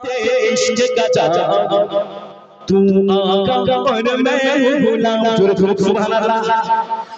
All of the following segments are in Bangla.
इश्क का जाम तू आका और मैं गुलाम जोर जोर सुभान अल्लाह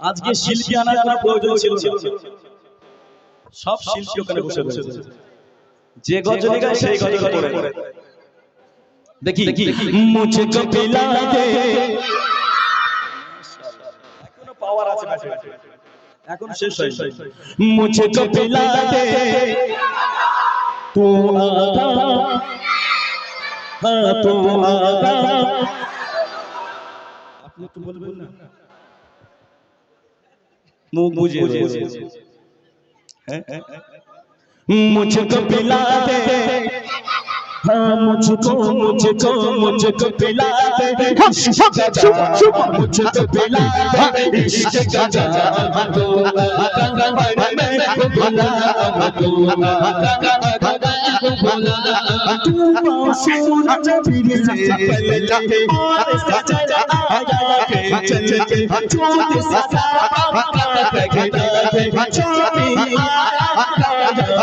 আজকে শিল্পী আনার কোনো প্রয়োজন ছিল। সব শিল্পী ওখানে বসে রয়েছে যে গজল গায় সেই গজল করে দেখি মুছকে পিলা দে এখনো পাওয়ার আছে ম্যাচে এখন শেষ হয় মুছকে পিলা দে তু আগা হ্যাঁ তু আগা আপনি তো বলবেন না মুখ বুঝে হ্যাঁ মুছকে পিলা দে हाँ मुझको मुझको मुझको पिला दे इश्क का जाम मुझको पिला दे इश्क का जाम तू आका मैं गुलाम तू आका तू मासूम जबीर से पलटे और सजा आया के चल के चोट सजा पकड़ा दे छोटी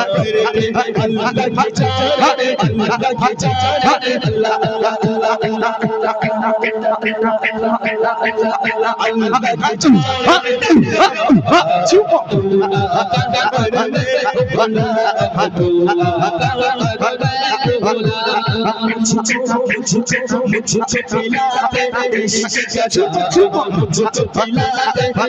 अल्लाह की चाहत अल्लाह की चाहत अल्लाह अल्लाह अल्लाह की चल जाते आप ये जाते अरश शरीफ अरश शरीफ अरश शरीफ अल्लाह मुझे पिला दे हाँ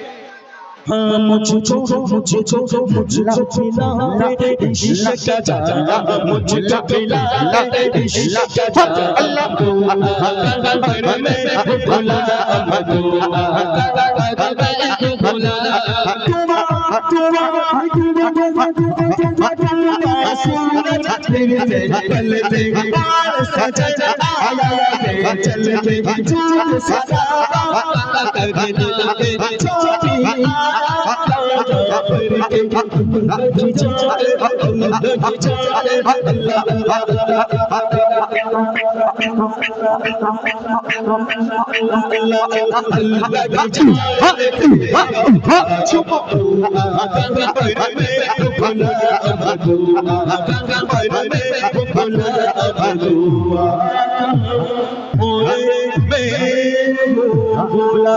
मुझको मुझको मुझको पिला दे इश्क का जाम मुझको पिला दे इश्क का जाम अल्लाह को अल्लाह में भुला भोला